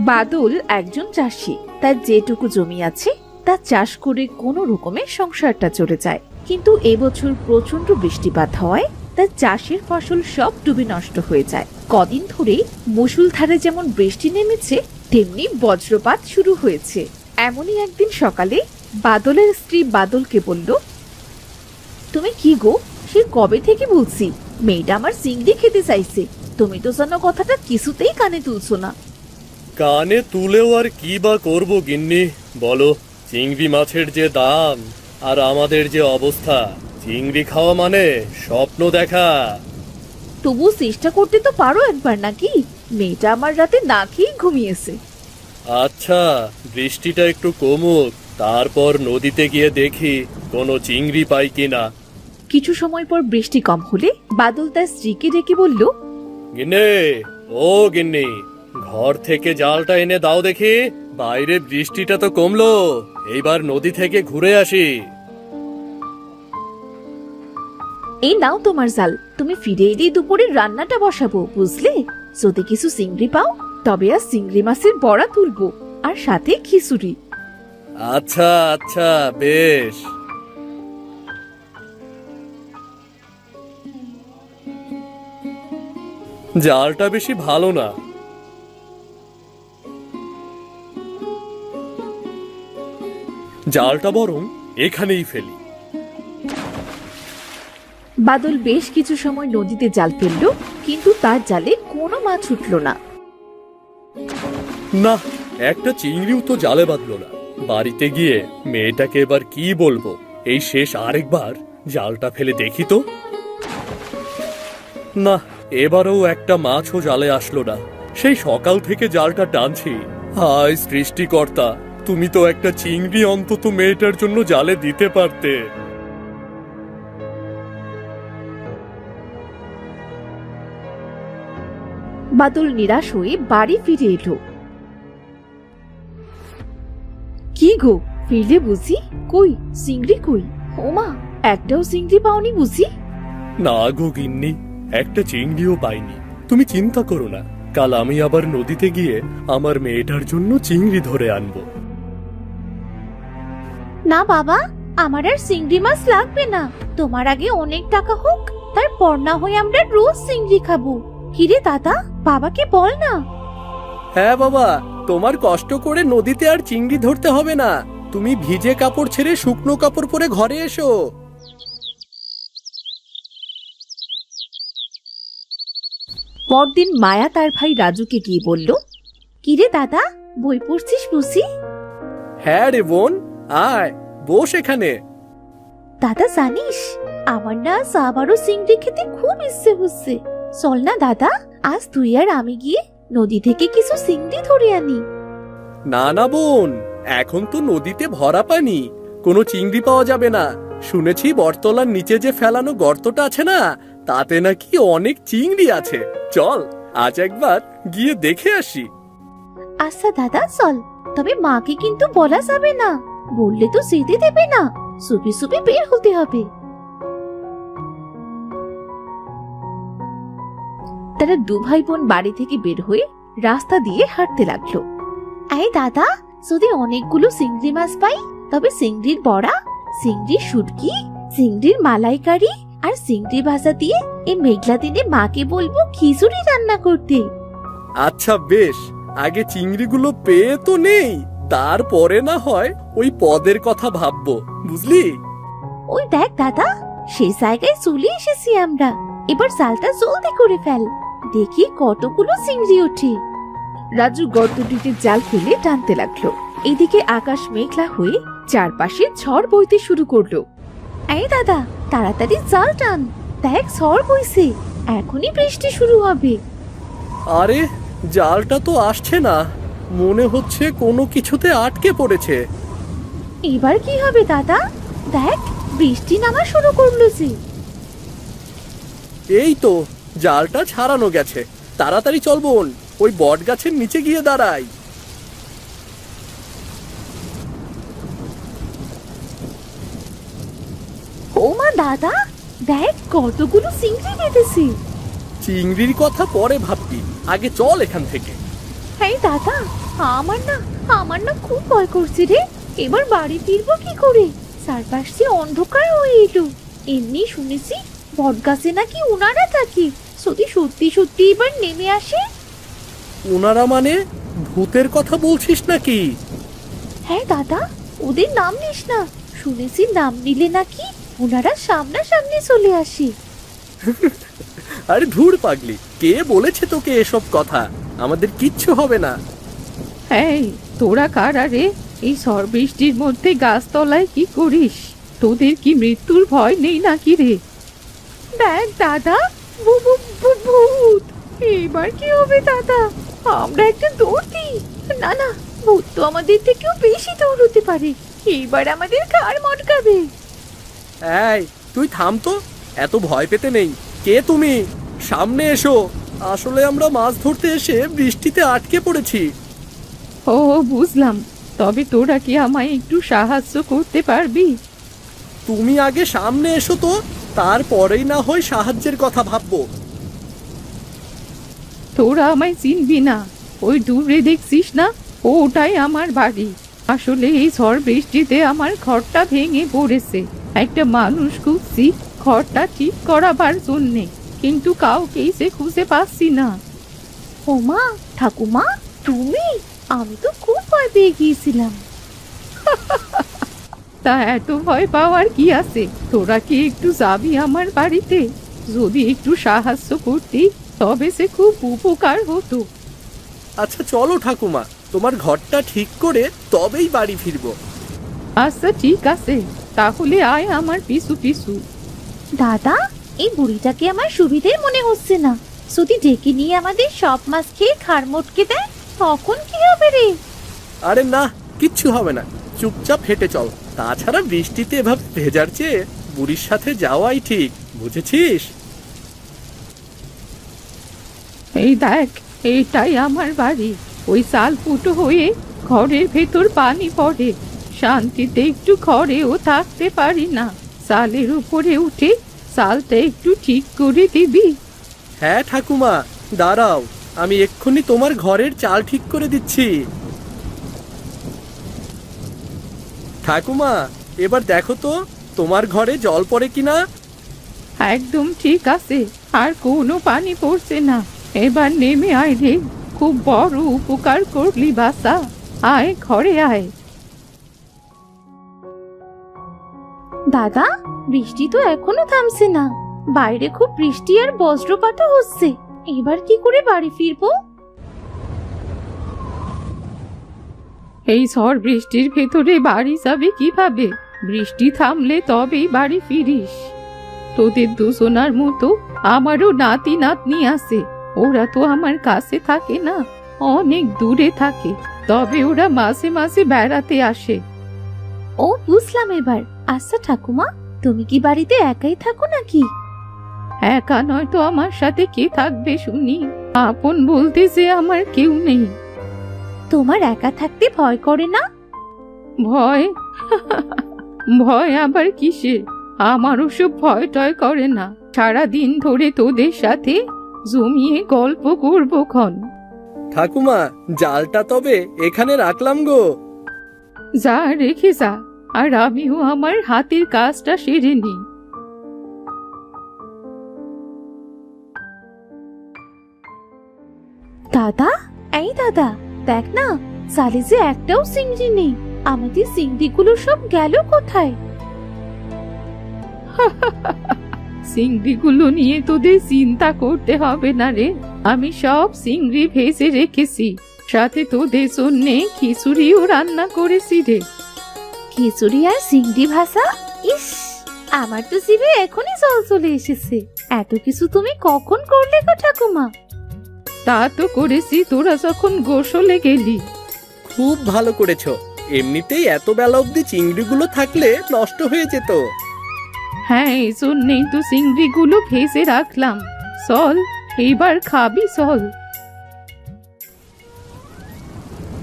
বাদল একজন চাষি। তার যেটুকু জমি আছে, তা চাষ করে কোনো রকমে সংসারটা চলে যায়। কিন্তু এবছর প্রচণ্ড বৃষ্টিপাত হওয়ায় তার চাষের ফসল সব ডুবে নষ্ট হয়ে যায়। কদিন ধরেই মুসুলধারে যেমন বৃষ্টি নেমেছে, তেমনি বজ্রপাত শুরু হয়েছে। এমনই একদিন সকালে বাদলের স্ত্রী বাদলকে বলল, তুমি কি গো? সে কবে থেকে বলছি? মেয়েটা আমার সিংড়ি খেতে চাইছে। তুমি তো যেন কথাটা কিছুতেই কানে তুলছো না। কানে তুলেও আর কি বা করব গিন্নি? বলো চিংড়ি মাছের যে দাম আর আমাদের যে অবস্থা চিংড়ি খাওয়া মানে স্বপ্ন দেখা। তবু চেষ্টা করতে তো পারো একবার নাকি? মেয়েটা আমার রাতে না খেয়েই ঘুমিয়েছে। আচ্ছা বৃষ্টিটা একটু কমুক তারপর নদীতে গিয়ে দেখি কোনো চিংড়ি পাই কিনা। কিছু সময় পর বৃষ্টি কম হলে বাদল তার স্ত্রীকে ডেকে বলল গিন্নে। ও গিন্নি ঘর থেকে জালটা এনে দাও দেখি। বাইরে বৃষ্টিটা তো কমলো। এইবার নদী থেকে ঘুরে আসি। এই নাও তোমার জাল। তুমি ফিরে এলেই দুপুরে রান্নাটা বসাবো বুঝলে? যদি কিছু চিংড়ি পাও তবে আর চিংড়ি মাছের বড়া তুলবো আর সাথে খিচুড়ি। আচ্ছা আচ্ছা বেশ। জালটা বেশি ভালো না। জালটা বরং এখানেই ফেলি। বাদল বেশ কিছু সময় নদীতে জাল ফেলল কিন্তু তার জালে কোনো মাছ উঠল না। না একটা চিংড়িও তো জালে বাঁধলো না। বাড়িতে গিয়ে মেয়েটাকে এবার কি বলব? এই শেষ আরেকবার জালটা ফেলে দেখি তো। না এবারও একটা মাছও জালে আসলো না। সেই সকাল থেকে জালটা টানছি। হায় সৃষ্টিকর্তা তুমি তো একটা চিংড়ি অন্তত মেয়েটার জন্য জালে দিতে পারতে। বাদল নিরাশ হয়ে বাড়ি ফিরে এলো। কি গো ফিরলে বুঝি? কই চিংড়ি কই? ওমা একটাও চিংড়ি পাওনি বুঝি? না গো গিন্নি একটা চিংড়িও পাইনি। তুমি চিন্তা করো না কাল আমি আবার নদীতে গিয়ে আমার মেয়েটার জন্য চিংড়ি ধরে আনব। না বাবা আমার আর চিংড়ি মাছ লাগবে না। তোমার আগে অনেক টাকা হোক তারপর না হয়ে আমরা রোজ চিংড়ি খাব। কিরে দাদা বাবাকে বল না। হ্যাঁ বাবা তোমার কষ্ট করে নদীতে আর চিংড়ি ধরতে হবে না। তুমি ভিজে কাপড় ছেড়ে শুকনো কাপড় পরে ঘরে এসো। পরদিন মায়া তার ভাই রাজুকে গিয়ে বলল কিরে দাদা বই পড়ছিস বুঝি হ্যাঁ রে বোন আয় বস এখানে। দাদা জানিস আমার না আজ আবারও চিংড়ি খেতে খুব ইচ্ছে হচ্ছে। চল না দাদা আজ তুই আর আমি গিয়ে নদী থেকে কিছু চিংড়ি ধরে আনি। না না বোন এখন তো নদীতে ভরা পানি কোনো চিংড়ি পাওয়া যাবে না। শুনেছি বটতলার নিচে যে ফেলানো গর্তটা আছে না, তাতে নাকি অনেক চিংড়ি আছে। চল, আজ একবার গিয়ে দেখে আসি। আচ্ছা দাদা, চল। তবে মাকে কিন্তু বলা যাবে না। বললে তো যেতে দেবে না। সুপি সুপি বের হতে হবে। তারা দু ভাই বোন বাড়ি থেকে বের হয়ে রাস্তা দিয়ে হাঁটতে লাগল। এই দাদা, যদি অনেকগুলো চিংড়ি মাছ পাই, তবে চিংড়ির বড়া চিংড়ির শুটকি চিংড়ির মালাইকারি আর চিংড়ি ভাজা দিয়ে এই মেঘলা দিনে মাকে বলব খিচুড়ি রান্না করতে। আচ্ছা বেশ। আগে চিংড়িগুলো পেয়ে তো নেই তারপরে না হয় ওই পদের কথা ভাববো বুঝলি? ওই দেখ দাদা সেই জায়গায় চলে এসেছি আমরা। এবার জালটা জলদি করে ফেল দেখি কতগুলো চিংড়ি ওঠে। রাজু গর্তটিতে জাল ফেলে টানতে লাগল। এদিকে আকাশ মেঘলা হয়ে চারপাশে ঝড় বইতে শুরু করল। এই দাদা তাড়াতাড়ি জাল টান দেখ ঝড় বইছে এখনই বৃষ্টি শুরু হবে। আরে জালটা তো আসছে না মনে হচ্ছে কোনো কিছুতে আটকে পড়েছে। এবার কি হবে দাদা? দেখ বৃষ্টি নামা শুরু করল যে। এই তো জালটা ছাড়ানো গেছে তাড়াতাড়ি চল বোন ওই বট গাছের নিচে গিয়ে দাঁড়াই ও মা দাদা দেখ কতগুলো চিংড়ি বেঁধেছে। চিংড়ির কথা পরে ভাববি। আগে চল এখান থেকে। হ্যাঁ দাদা আমার না আমার না খুব ভয় করছে রে। এবার বাড়ি ফিরবো কি করে? চারপাশ দিয়ে অন্ধকার হয়ে এলো। এমনি শুনেছি বটগাছে নাকি উনারা থাকে। যদি সত্যি সত্যি এবার নেমে আসে? ওনারা মানে ভূতের কথা বলছিস নাকি? হ্যাঁ দাদা ওদের নাম নিস না। শুনেছি নাম নিলে নাকি ওনারা সামনাসামনি চলে আসি। আরে ধুর পাগলি কে বলেছে তোকে এসব কথা? আমাদের কিচ্ছু হবে না। এই তোরা কারা রে? এই ঝড় বৃষ্টির মধ্যে গাছতলায় কি করিস? তোদের কি মৃত্যুর ভয় নেই নাকি রে? দেখ দাদা ভূত। এবার কি হবে দাদা? আমরা একটা দৌড় দিই না না ভূত তো আমাদের থেকেও বেশি দৌড়তে পারে। এবার আমাদের কার মটকাবে। এই তুই থাম তো। এত ভয় পেতে নেই। কে তুমি? সামনে এসো। আসলে আমরা মাছ ধরতে এসে বৃষ্টিতে আটকে পড়েছি। ও বুঝলাম। তবে তোরা কি আমায় একটু সাহায্য করতে পারবি? তুমি আগে সামনে এসো তো তারপরেই না হয় সাহায্যের কথা ভাববো। তোরা আমায় চিনবি না। ওই দূরে দেখছিস না? ওটাই আমার বাড়ি। আসলে এই ঝড় বৃষ্টিতে আমার ঘরটা ভেঙে পড়েছে। একটা মানুষ খুঁজছি ঘরটা ঠিক করাবার জন্যে কিন্তু কাউকেই সে খুঁজে পাচ্ছি না। ও মা ঠাকুমা তুমি? আমি তো খুব ভয় পেয়ে গিয়েছিলাম। তা এত ভয় পাওয়ার কি আছে? তোরা কি একটু যাবি আমার বাড়িতে? যদি একটু সাহায্য করতি তবে সে খুব উপকার হতো। আচ্ছা চলো ঠাকুমা তোমার ঘরটা ঠিক করে তবেই বাড়ি ফিরবো। আচ্ছা ঠিক আছে। তাহলে আয় আমার পিছু পিছু দাদা এই বুড়িটাকে আমার সুবিধের মনে হচ্ছে না। যদি ডেকে নিয়ে আমাদের সব মাছ খেয়ে খাড় মটকে দেয় তখন কি হবে রে? আরে না কিচ্ছু হবে না। চুপচাপ হেঁটে চল। তাছাড়া বৃষ্টিতে এভাবে ভেজার চেয়ে বুড়ির সাথে যাওয়াই ঠিক বুঝেছিস? এই দেখ এইটাই আমার বাড়ি। ওই সাল ফুটো হয়ে ঘরের ভেতর পানি পড়ে। শান্তিতে একটু ঘরেও থাকতে পারি না। সালের উপরে উঠে সালটা একটু ঠিক করে দিবি। হ্যাঁ ঠাকুমা দাঁড়াও আমি এক্ষুনি তোমার ঘরের চাল ঠিক করে দিচ্ছি। ঠাকুমা এবার দেখো তো তোমার ঘরে জল পড়ে কিনা? একদম ঠিক আছে আর কোনো পানি পড়ছে না। এবার নেমে আয় রে খুব বড় উপকার করলি বাসা আয় ঘরে আয়। দাদা, বৃষ্টি তো এখনও থামছে না। বাইরে খুব বৃষ্টি আর বজ্রপাতও হচ্ছে। এবার কি করে বাড়ি ফিরবো? এই ঝড় বৃষ্টির ভেতরে বাড়ি যাবে কীভাবে? বৃষ্টি থামলে তবেই বাড়ি ফিরিস। তোদের দুজনার মতো আমারও নাতি নাতনি আছে। ওরা তো আমার কাছে থাকে না, অনেক দূরে থাকে। তবে ওরা মাঝে মাঝে বেড়াতে আসে। ও বুঝলাম এবার। আচ্ছা ঠাকুমা তুমি কি বাড়িতে একাই থাকো নাকি? একা নয় তো আমার সাথে কে থাকবে শুনি? আপন বলতে যে আমার কেউ নেই। তোমার একা থাকতে ভয় করে না? ভয়? ভয় আবার কিসের? আমার ওসব ভয় টয় করে না। সারা দিন ধরে তোদের সাথে জমিয়ে গল্প করব ক্ষণ ঠাকুমা জালটা তবে এখানে রাখলাম গো। যা রেখে যা আর আমিও আমার হাতের কাজটা সেরে নিই দাদা এই দাদা দেখ না সালে যে একটাও চিংড়ি নেই আমাদের চিংড়িগুলো সব গেল কোথায়? চিংড়িগুলো নিয়ে তোদের চিন্তা করতে হবে না রে আমি সব চিংড়ি ভেজে রেখেছি। সাথে তোদের জন্যে খিচুড়িও রান্না করেছি রে। খিচুড়ি আর সিংড়ি ভাষা ইস আমার তো জিভে এখনই জল চলে এসেছে। এত কিছু তুমি কখন করলে গো ঠাকুমা? তা তো করেছি তোরা যখন গোসলে গেলি। খুব ভালো করেছ। এমনিতেই এত বেলা অবধি চিংড়িগুলো থাকলে নষ্ট হয়ে যেত। হ্যাঁ এই জন্যেই তো চিংড়িগুলো ভেজে রাখলাম। চল এইবার খাবি চল।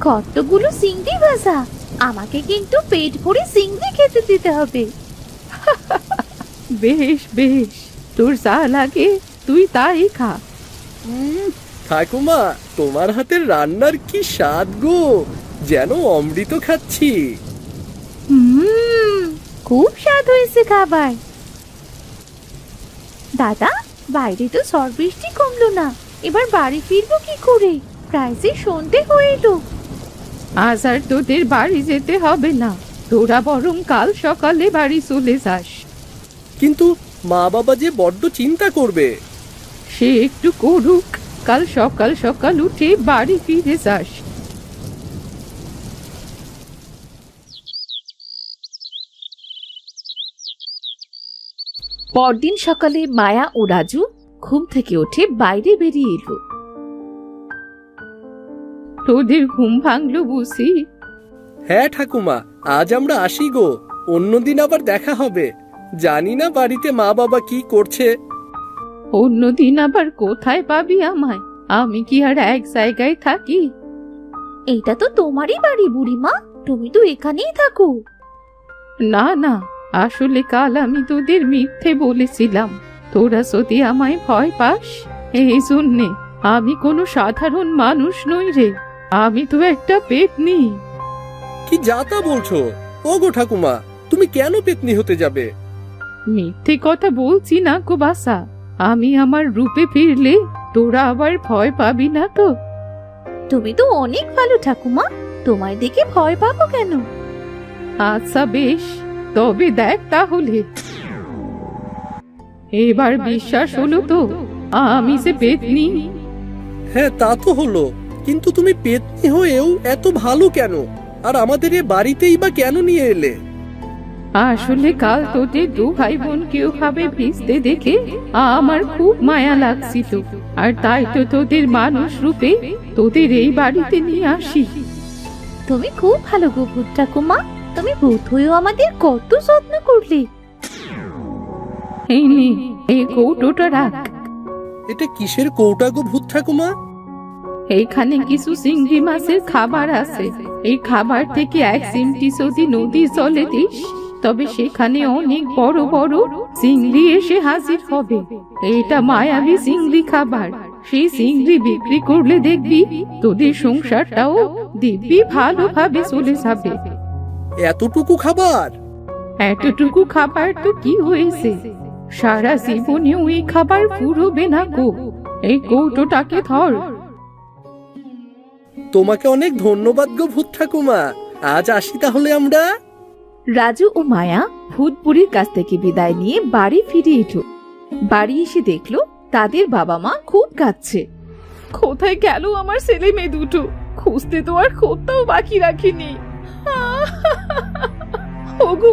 কতগুলো চিংড়ি ভাজা। আমাকে কিন্তু পেট ভরে চিংড়ি খেতে দিতে হবে। বেশ বেশ। তোর যা লাগে তুই তাই খা। উম, ঠাকুমা তোমার হাতের রান্নার কি স্বাদ গো? যেন অমৃত খাচ্ছি। হুম খুব স্বাদ হয়েছে খাবার। দাদা বাইরে তো ঝড় বৃষ্টি কমলো না। এবার বাড়ি ফিরবো কি করে? প্রায় যে সন্ধে হয়ে এলো। আজ আর তোদের বাড়ি যেতে হবে না। তোরা বরং কাল সকালে বাড়ি চলে যাস। কিন্তু মা বাবা যে বড্ড চিন্তা করবে। সে একটু করুক কাল সকাল সকাল উঠে বাড়ি ফিরে যাস। পরদিন সকালে মায়া ও রাজু ঘুম থেকে উঠে বাইরে বেরিয়ে এলো। তোদের ঘুম ভাঙলো বুঝি? হ্যাঁ ঠাকুমা আজ আমরা আসি গো। অন্যদিন আবার দেখা হবে। জানি না বাড়িতে মা বাবা কি করছে। অন্যদিন আবার কোথায় পাবি আমায়? আমি কি আর এক জায়গায় থাকি? এইটা তো তোমারই বাড়ি বুড়িমা। তুমি তো এখানেই থাকো। না না আসলে কাল আমি তোদের মিথ্যে বলেছিলাম। তোরা যদি আমায় ভয় পাস এই জন্যে আমি কোনো সাধারণ মানুষ নই রে। আমি তো একটা পেতনি। কি যাতা বলছো? ও গো ঠাকুমা তুমি কেন পেতনি হতে যাবে? মিথ্যে কথা বলছি না গো বাসা আমি আমার রূপে ফিরলে তোরা আবার ভয় পাবি না তো। তুমি তো অনেক ভালো ঠাকুমা তোমায় দেখে ভয় পাবো কেন? আচ্ছা বেশ তবে দেখ তাহলে। এবার বিশ্বাস হলো তো আমি যে পেতনি। হ্যাঁ তা তো হলো। কিন্তু তুমি পেতনি হয়েও এত ভালো কেন? আর আমাদের এ বাড়িতেই বা কেন নিয়ে এলে? আসলে কাল তোদের দু ভাই বোন কেউ ভাবে ভিজতে দেখে আমার খুব মায়া লাগছিল। আর তাই তো তোদের মানুষ রূপে তোদের এই বাড়িতে নিয়ে আসি। তুমি খুব ভালো গো ভূত ঠাকুমা। তুমি ভূত হয়েও আমাদের কত যত্ন করলে। এই নে এই কৌটোটা রাখ। এটা কিসের কৌটা গো ভূত ঠাকুমা? এইখানে কিছু চিংড়ি মাছের খাবার আছে। এই খাবার থেকে এক চিমটি যদি নদীর জলে দিস তবে সেখানে অনেক বড় বড় চিংড়ি এসে হাজির হবে। এটা মায়াবী চিংড়ি খাবার। সেই চিংড়ি বিক্রি করলে দেখবি তোদের সংসারটাও দিব্যি ভালোভাবে চলে যাবে। এতটুকু খাবার? এতটুকু খাবার তো কি হয়েছে? সারা জীবনেও এই খাবার ফুরোবে না গো। এই কৌটোটাকে ধর। তোমাকে অনেক ধন্যবাদ গো ভূত ঠাকুমা। আজ আসি তাহলে আমরা? রাজু ও মায়া ভূতপুরীর কাছ থেকে বিদায় নিয়ে বাড়ি ফিরে এলো। বাড়ি এসে দেখল তাদের বাবা মা খুব কাঁদছে। কোথায় গেল আমার ছেলে মেয়ে দুটো? খুঁজতে তো আর কোথাও বাকি রাখিনি। ওগো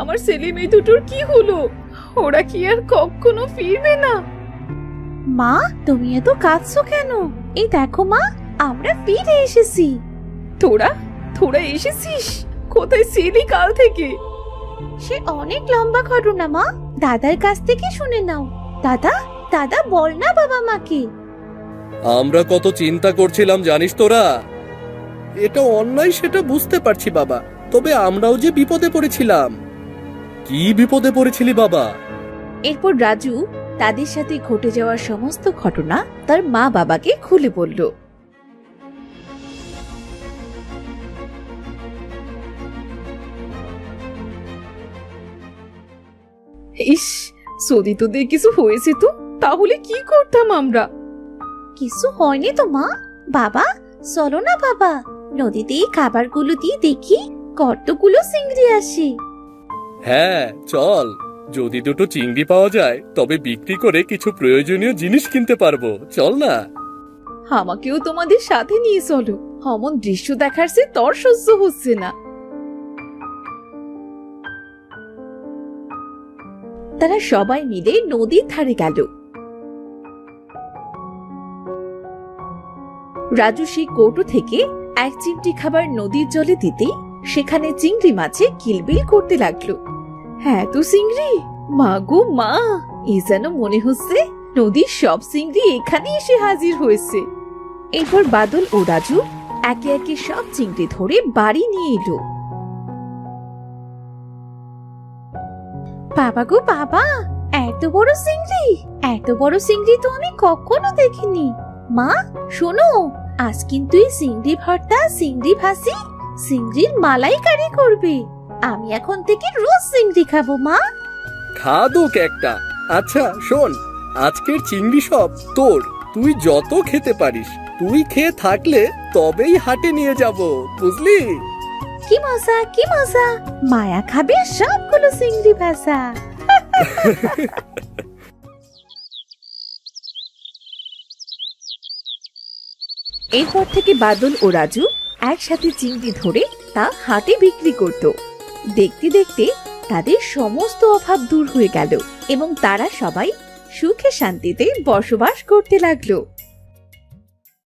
আমার ছেলে মেয়ে দুটোর কি হলো? ওরা কি আর কখনো ফিরবে না? মা তুমি এত কাঁদছো কেন? এই দেখো মা। আমরা ফিরে এসেছি। তোরা? তোরা এসেছিস? কোথায় ছিলি কাল থেকে? সে অনেক লম্বা ঘটনা মা। দাদার কাছ থেকে শুনে নাও। দাদা দাদা বল না বাবা মাকে। আমরা কত চিন্তা করছিলাম জানিস তোরা? এটা অন্যায় সেটা বুঝতে পারছি বাবা। তবে আমরাও যে বিপদে পড়েছিলাম। কি বিপদে পড়েছিলি বাবা? এরপর রাজু তাদের সাথে ঘটে যাওয়ার সমস্ত ঘটনা তার মা বাবাকে খুলে বলল। ইস যদি তোদের কিছু হয়েছে তো তাহলে কি করতাম আমরা? কিছু হয়নি তো মা। বাবা চলো না বাবা। নদীতে এই খাবারগুলো দিয়ে দেখি কতগুলো চিংড়ি আসে। হ্যাঁ চল। যদি দুটো চিংড়ি পাওয়া যায় তবে বিক্রি করে কিছু প্রয়োজনীয় জিনিস কিনতে পারব। চল না। আমাকেও তোমাদের সাথে নিয়ে চলো। অমন দৃশ্য দেখার সে তর সহ্য হচ্ছে না। তারা সবাই মিলে নদীর ধারে গেল। রাজু সেই কৌটো থেকে এক চিমটি খাবার নদীর জলে দিতেই সেখানে চিংড়ি মাছে কিলবিল করতে লাগল। হ্যাঁ তো চিংড়ি, মা গো মা, এ যেন মনে হচ্ছে নদীর সব চিংড়ি এখানে এসে হাজির হয়েছে। এরপর বাদল ও রাজু একে একে সব চিংড়ি ধরে বাড়ি নিয়ে এলো। বাবা গো বাবা, এত বড় চিংড়ি, এত বড় চিংড়ি তো আমি কখনো দেখিনি। মা, শোনো, আজ কিন্তু এই চিংড়ি ভর্তা, চিংড়ি ভাসি চিংড়ির মালাইকারি করবে। আমি এখন থেকে রোজ চিংড়ি খাব, মা। খাদুক একটা। আচ্ছা শোন, আজকের চিংড়ি সব তোর। তুই যত খেতে পারিস, তুই খেয়ে থাকলে তবেই হাটে নিয়ে যাব, বুঝলি? কি মজা কি মজা। মায়া খাবে সবগুলো চিংড়ি ভাসা এরপর থেকে বাদল ও রাজু একসাথে চিংড়ি ধরে তা হাটে বিক্রি করত। দেখতে দেখতে তাদের সমস্ত অভাব দূর হয়ে গেল এবং তারা সবাই সুখে শান্তিতে বসবাস করতে লাগল।